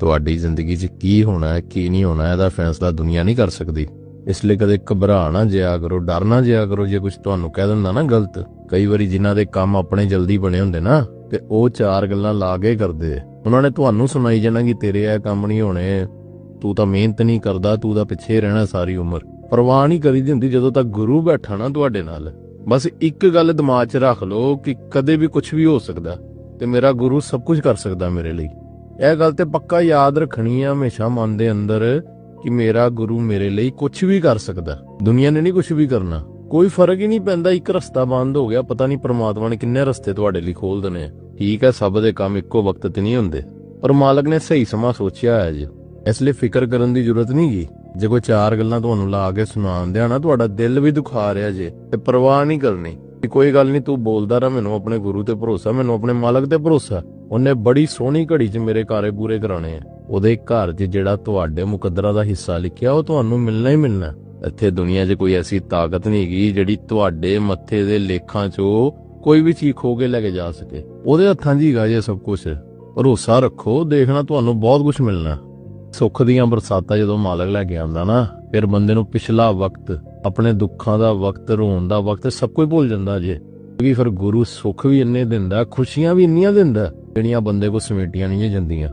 ਤੁਹਾਡੀ ਜ਼ਿੰਦਗੀ 'ਚ ਕੀ ਹੋਣਾ ਹੈ, ਕੀ ਨਹੀਂ ਹੋਣਾ ਇਹਦਾ ਫੈਸਲਾ ਦੁਨੀਆ ਨਹੀਂ ਕਰ ਸਕਦੀ। ਇਸ ਲਈ ਕਦੇ ਘਬਰਾ ਨਾ ਜਿਆ ਕਰੋ, ਡਰ ਨਾ ਜਿਆ ਕਰੋ, ਜੇ ਕੁਝ ਤੁਹਾਨੂੰ ਕਹਿ ਦਿੰਦਾ ਨਾ ਗਲਤ। ਕਈ ਵਾਰੀ ਜਿਨ੍ਹਾਂ ਦੇ ਕੰਮ ਆਪਣੇ ਜਲਦੀ ਬਣੇ ਹੁੰਦੇ ਨਾ, ਤੇ ਉਹ ਚਾਰ ਗੱਲਾਂ ਲਾ ਕੇ ਕਰਦੇ ਉਹਨਾਂ ਨੇ ਤੁਹਾਨੂੰ ਸੁਣਾਈ ਜਾਣਾ ਕਿ ਤੇਰੇ ਇਹ ਕੰਮ ਨਹੀਂ ਹੋਣੇ, ਤੂੰ ਤਾਂ ਮਿਹਨਤ ਨਹੀਂ ਕਰਦਾ, ਤੂੰ ਤਾਂ ਪਿੱਛੇ ਰਹਿਣਾ ਸਾਰੀ ਉਮਰ। ਪਰਵਾਹ ਨਹੀਂ ਕਰੀਦੀ ਹੁੰਦੀ ਜਦੋਂ ਤੱਕ ਗੁਰੂ ਬੈਠਾ ਨਾ ਤੁਹਾਡੇ ਨਾਲ। ਬਸ ਇੱਕ ਗੱਲ ਦਿਮਾਗ 'ਚ ਰੱਖ ਲਓ ਕਿ ਕਦੇ ਵੀ ਕੁਝ ਵੀ ਹੋ ਸਕਦਾ, ਤੇ ਮੇਰਾ ਗੁਰੂ ਸਭ ਕੁਝ ਕਰ ਸਕਦਾ ਮੇਰੇ ਲਈ। ਇਹ ਗੱਲ ਤੇ ਪੱਕਾ ਯਾਦ ਰੱਖਣੀ ਆ ਹਮੇਸ਼ਾ ਮਨ ਦੇ ਅੰਦਰ ਕਿ ਮੇਰਾ ਗੁਰੂ ਮੇਰੇ ਲਈ ਕੁਝ ਵੀ ਕਰ ਸਕਦਾ। ਦੁਨੀਆ ਨੇ ਨਹੀਂ ਕੁਝ ਵੀ ਕਰਨਾ। ਕੋਈ ਫ਼ਰਕ ਹੀ ਨਹੀਂ ਪੈਂਦਾ, ਇੱਕ ਰਸਤਾ ਬੰਦ ਹੋ ਗਿਆ, ਪਤਾ ਨਹੀਂ ਪ੍ਰਮਾਤਮਾ ਨੇ ਕਿੰਨੇ ਰਸਤੇ ਤੁਹਾਡੇ ਲਈ ਖੋਲ ਦਨੇ ਠੀਕ ਹੈ, ਸਭ ਦੇ ਕੰਮ ਇੱਕੋ ਵਕਤ ਤੇ ਨਹੀਂ ਹੁੰਦੇ। ਪਰ ਮਾਲਕ ਨੇ ਸਹੀ ਸਮਾਂ ਸੋਚਿਆ ਹੈ ਜੀ। ਇਸ ਲਈ ਫਿਕਰ ਕਰਨ ਦੀ ਜ਼ਰੂਰਤ ਨਹੀਂ ਗੀ। ਜੇ ਕੋਈ ਚਾਰ ਗੱਲਾਂ ਤੁਹਾਨੂੰ ਲਾ ਕੇ ਸੁਣਾਉਂਦੇ ਆ ਨਾ, ਤੁਹਾਡਾ ਦਿਲ ਵੀ ਦੁਖਾ ਰਿਹਾ ਜੇ, ਤੇ ਪਰਵਾਹ ਨਹੀਂ ਕਰਨੀ। ਕਿ ਕੋਈ ਗੱਲ ਨਹੀਂ, ਤੂੰ ਬੋਲਦਾ ਰਹ, ਮੈਨੂੰ ਆਪਣੇ ਗੁਰੂ ਤੇ ਭਰੋਸਾ, ਮੈਨੂੰ ਆਪਣੇ ਮਾਲਕ ਤੇ ਭਰੋਸਾ। ਉਹਨੇ ਬੜੀ ਸੋਹਣੀ ਘੜੀ 'ਚ ਮੇਰੇ ਕਾਰੇ ਪੂਰੇ ਕਰਾਣੇ ਆ। ਉਹਦੇ ਘਰ 'ਚ ਜਿਹੜਾ ਤੁਹਾਡੇ ਮੁਕੱਦਰਾਂ ਦਾ ਹਿੱਸਾ ਲਿਖਿਆ, ਉਹ ਤੁਹਾਨੂੰ ਮਿਲਣਾ ਹੀ ਮਿਲਣਾ। ਇੱਥੇ ਦੁਨੀਆ 'ਚ ਕੋਈ ਐਸੀ ਤਾਕਤ ਨਹੀਂ ਹੈਗੀ ਜਿਹੜੀ ਤੁਹਾਡੇ ਮੱਥੇ ਦੇ ਲੇਖਾਂ 'ਚੋਂ ਕੋਈ ਵੀ ਚੀਜ਼ ਖੋ ਕੇ ਲੈ ਕੇ ਜਾ ਸਕੇ। ਉਹਦੇ ਹੱਥਾਂ 'ਚ ਹੀ ਜੇ ਸਭ ਕੁਝ ਭਰੋਸਾ ਰੱਖੋ, ਦੇਖਣਾ ਤੁਹਾਨੂੰ ਬਹੁਤ ਕੁਝ ਮਿਲਣਾ। ਸੁੱਖ ਦੀਆਂ ਬਰਸਾਤਾਂ ਜਦੋਂ ਮਾਲਕ ਲੈ ਕੇ ਆਉਂਦਾ ਨਾ, ਫਿਰ ਬੰਦੇ ਨੂੰ ਪਿਛਲਾ ਵਕਤ ਆਪਣੇ ਦੁੱਖਾਂ ਦਾ ਵਕਤ, ਰੋਣ ਦਾ ਵਕਤ, ਸਭ ਕੁਝ ਭੁੱਲ ਜਾਂਦਾ ਜੇ। ਕਿਉਂਕਿ ਫਿਰ ਗੁਰੂ ਸੁੱਖ ਵੀ ਇੰਨੇ ਦਿੰਦਾ, ਖੁਸ਼ੀਆਂ ਵੀ ਇੰਨੀਆਂ ਦਿੰਦਾ, ਜਿਹੜੀਆਂ ਬੰਦੇ ਕੋ ਸਮੇਟੀਆਂ ਨਹੀਂ ਜਾਂਦੀਆਂ।